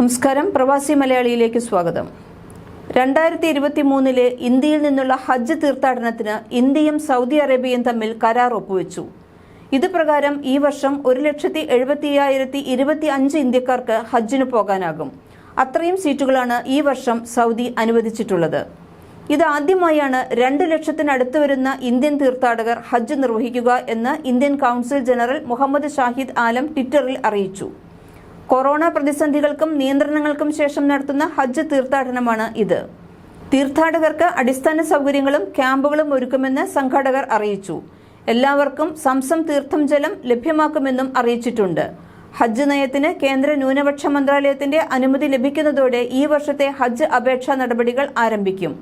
നമസ്കാരം. പ്രവാസി മലയാളിയിലേക്ക് സ്വാഗതം. രണ്ടായിരത്തി ഇരുപത്തി മൂന്നിലെ ഇന്ത്യയിൽ നിന്നുള്ള ഹജ്ജ് തീർത്ഥാടനത്തിന് ഇന്ത്യയും സൗദി അറേബ്യയും തമ്മിൽ കരാർ ഒപ്പുവെച്ചു. ഇത് പ്രകാരം ഈ വർഷം ഒരു ലക്ഷത്തി എഴുപത്തി അയ്യായിരത്തി ഇരുപത്തി അഞ്ച് ഇന്ത്യക്കാർക്ക് ഹജ്ജിന് പോകാനാകും. അത്രയും സീറ്റുകളാണ് ഈ വർഷം സൗദി അനുവദിച്ചിട്ടുള്ളത്. ഇത് ആദ്യമായാണ് രണ്ട് ലക്ഷത്തിനടുത്ത് വരുന്ന ഇന്ത്യൻ തീർത്ഥാടകർ ഹജ്ജ് നിർവഹിക്കുക എന്ന് Indian consul general Muhammad Shahid Alam ട്വിറ്ററിൽ അറിയിച്ചു. കൊറോണ പ്രതിസന്ധികൾക്കും നിയന്ത്രണങ്ങൾക്കും ശേഷം നടത്തുന്ന ഹജ്ജ് തീർത്ഥാടനമാണ് ഇത്. തീർത്ഥാടകർക്ക് അടിസ്ഥാന സൗകര്യങ്ങളും ക്യാമ്പുകളും ഒരുക്കുമെന്ന് സംഘാടകർ അറിയിച്ചു. എല്ലാവർക്കും സംസം തീർത്ഥം ജലം ലഭ്യമാക്കുമെന്നും അറിയിച്ചിട്ടുണ്ട്. ഹജ്ജ് നയത്തിന് കേന്ദ്ര ന്യൂനപക്ഷ മന്ത്രാലയത്തിന്റെ അനുമതി ലഭിക്കുന്നതോടെ ഈ വർഷത്തെ ഹജ്ജ് അപേക്ഷാ നടപടികൾ ആരംഭിക്കും.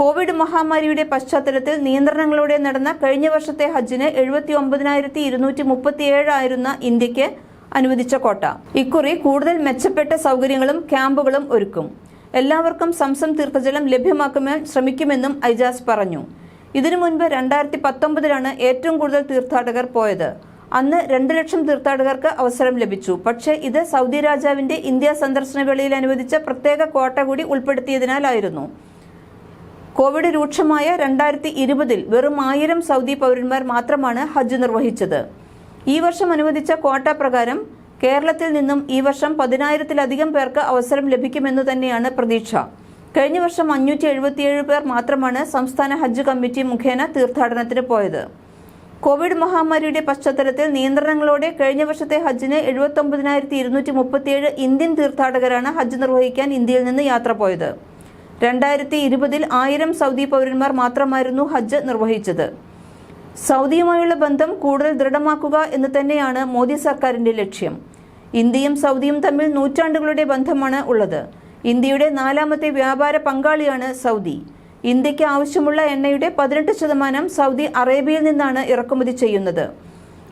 കോവിഡ് മഹാമാരിയുടെ പശ്ചാത്തലത്തിൽ നിയന്ത്രണങ്ങളോടെ നടന്ന കഴിഞ്ഞ വർഷത്തെ ഹജ്ജിന് എഴുപത്തി ഒമ്പതിനായിരത്തി ഇരുന്നൂറ്റി മുപ്പത്തിയേഴായിരുന്ന ഇന്ത്യയ്ക്ക് അനുവദിച്ച കോട്ട. ഇക്കുറി കൂടുതൽ മെച്ചപ്പെട്ട സൗകര്യങ്ങളും ക്യാമ്പുകളും ഒരുക്കും. എല്ലാവർക്കും സംസം തീർത്ഥജലം ലഭ്യമാക്കുവാൻ ശ്രമിക്കുമെന്നും ഐജാസ് പറഞ്ഞു. ഇതിനു മുൻപ് രണ്ടായിരത്തി പത്തൊമ്പതിലാണ് ഏറ്റവും കൂടുതൽ തീർത്ഥാടകർ പോയത്. അന്ന് രണ്ട് ലക്ഷം തീർത്ഥാടകർക്ക് അവസരം ലഭിച്ചു. പക്ഷേ ഇത് സൗദി രാജാവിന്റെ ഇന്ത്യ സന്ദർശന വേളയിൽ അനുവദിച്ച പ്രത്യേക കോട്ട കൂടി ഉൾപ്പെടുത്തിയതിനാലായിരുന്നു. കോവിഡ് രൂക്ഷമായ രണ്ടായിരത്തി ഇരുപതിൽ വെറും ആയിരം സൗദി പൗരന്മാർ മാത്രമാണ് ഹജ്ജ് നിർവഹിച്ചത്. ഈ വർഷം അനുവദിച്ച ക്വാട്ട പ്രകാരം കേരളത്തിൽ നിന്നും ഈ വർഷം പതിനായിരത്തിലധികം പേർക്ക് അവസരം ലഭിക്കുമെന്നു തന്നെയാണ് പ്രതീക്ഷ. കഴിഞ്ഞ വർഷം അഞ്ഞൂറ്റി എഴുപത്തിയേഴ് പേർ മാത്രമാണ് സംസ്ഥാന ഹജ്ജ് കമ്മിറ്റി മുഖേന തീർത്ഥാടനത്തിന് പോയത്. കോവിഡ് മഹാമാരിയുടെ പശ്ചാത്തലത്തിൽ നിയന്ത്രണങ്ങളോടെ കഴിഞ്ഞ വർഷത്തെ ഹജ്ജിന് എഴുപത്തൊമ്പതിനായിരത്തി ഇരുന്നൂറ്റി മുപ്പത്തിയേഴ് ഇന്ത്യൻ തീർത്ഥാടകരാണ് ഹജ്ജ് നിർവഹിക്കാൻ ഇന്ത്യയിൽ നിന്ന് യാത്ര പോയത്. രണ്ടായിരത്തി ഇരുപതിൽ ആയിരം സൗദി പൗരന്മാർ മാത്രമായിരുന്നു ഹജ്ജ് നിർവഹിച്ചത്. സൗദിയുമായുള്ള ബന്ധം കൂടുതൽ ദൃഢമാക്കുക എന്ന് തന്നെയാണ് മോദി സർക്കാരിന്റെ ലക്ഷ്യം. ഇന്ത്യയും സൗദിയും തമ്മിൽ നൂറ്റാണ്ടുകളുടെ ബന്ധമാണ് ഉള്ളത്. ഇന്ത്യയുടെ നാലാമത്തെ വ്യാപാര പങ്കാളിയാണ് സൗദി. ഇന്ത്യയ്ക്ക് ആവശ്യമുള്ള എണ്ണയുടെ പതിനെട്ട് ശതമാനം സൗദി അറേബ്യയിൽ നിന്നാണ് ഇറക്കുമതി ചെയ്യുന്നത്.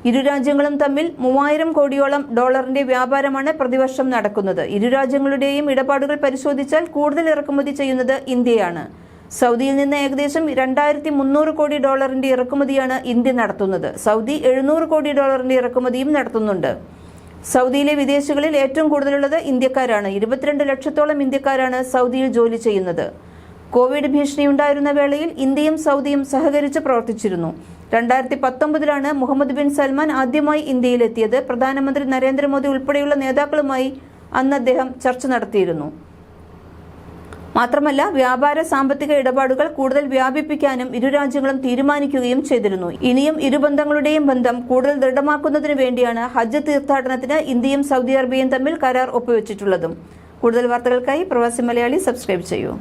ഇരു രാജ്യങ്ങളും തമ്മിൽ മൂവായിരം കോടിയോളം ഡോളറിന്റെ വ്യാപാരമാണ് പ്രതിവർഷം നടക്കുന്നത്. ഇരു രാജ്യങ്ങളുടെയും ഇടപാടുകൾ പരിശോധിച്ചാൽ കൂടുതൽ ഇറക്കുമതി ചെയ്യുന്നത് ഇന്ത്യയാണ്. സൗദിയിൽ നിന്ന് ഏകദേശം രണ്ടായിരത്തി മുന്നൂറ് കോടി ഡോളറിന്റെ ഇറക്കുമതിയാണ് ഇന്ത്യ നടത്തുന്നത്. സൗദി എഴുന്നൂറ് കോടി ഡോളറിന്റെ ഇറക്കുമതിയും നടത്തുന്നുണ്ട്. സൗദിയിലെ വിദേശികളിൽ ഏറ്റവും കൂടുതലുള്ളത് ഇന്ത്യക്കാരാണ്. ഇരുപത്തിരണ്ട് ലക്ഷത്തോളം ഇന്ത്യക്കാരാണ് സൗദിയിൽ ജോലി ചെയ്യുന്നത്. കോവിഡ് ഭീഷണി ഉണ്ടായിരുന്ന വേളയിൽ ഇന്ത്യയും സൗദിയും സഹകരിച്ച് പ്രവർത്തിച്ചിരുന്നു. രണ്ടായിരത്തി പത്തൊമ്പതിലാണ് മുഹമ്മദ് ബിൻ സൽമാൻ ആദ്യമായി ഇന്ത്യയിലെത്തിയത്. പ്രധാനമന്ത്രി നരേന്ദ്രമോദി ഉൾപ്പെടെയുള്ള നേതാക്കളുമായി അന്ന് അദ്ദേഹം ചർച്ച നടത്തിയിരുന്നു. മാത്രമല്ല വ്യാപാര സാമ്പത്തിക ഇടപാടുകൾ കൂടുതൽ വ്യാപിപ്പിക്കാനും ഇരു രാജ്യങ്ങളും തീരുമാനിക്കുകയും ചെയ്തിരുന്നു. ഇനിയും ഇരുബന്ധങ്ങളുടെയും ബന്ധം കൂടുതൽ ദൃഢമാക്കുന്നതിന് വേണ്ടിയാണ് ഹജ്ജ് തീർത്ഥാടനത്തിന് ഇന്ത്യയും സൗദി അറേബ്യയും തമ്മിൽ കരാർ ഒപ്പുവെച്ചിട്ടുള്ളതും. കൂടുതൽ വാർത്തകൾക്കായി പ്രവാസി മലയാളി സബ്സ്ക്രൈബ് ചെയ്യൂ.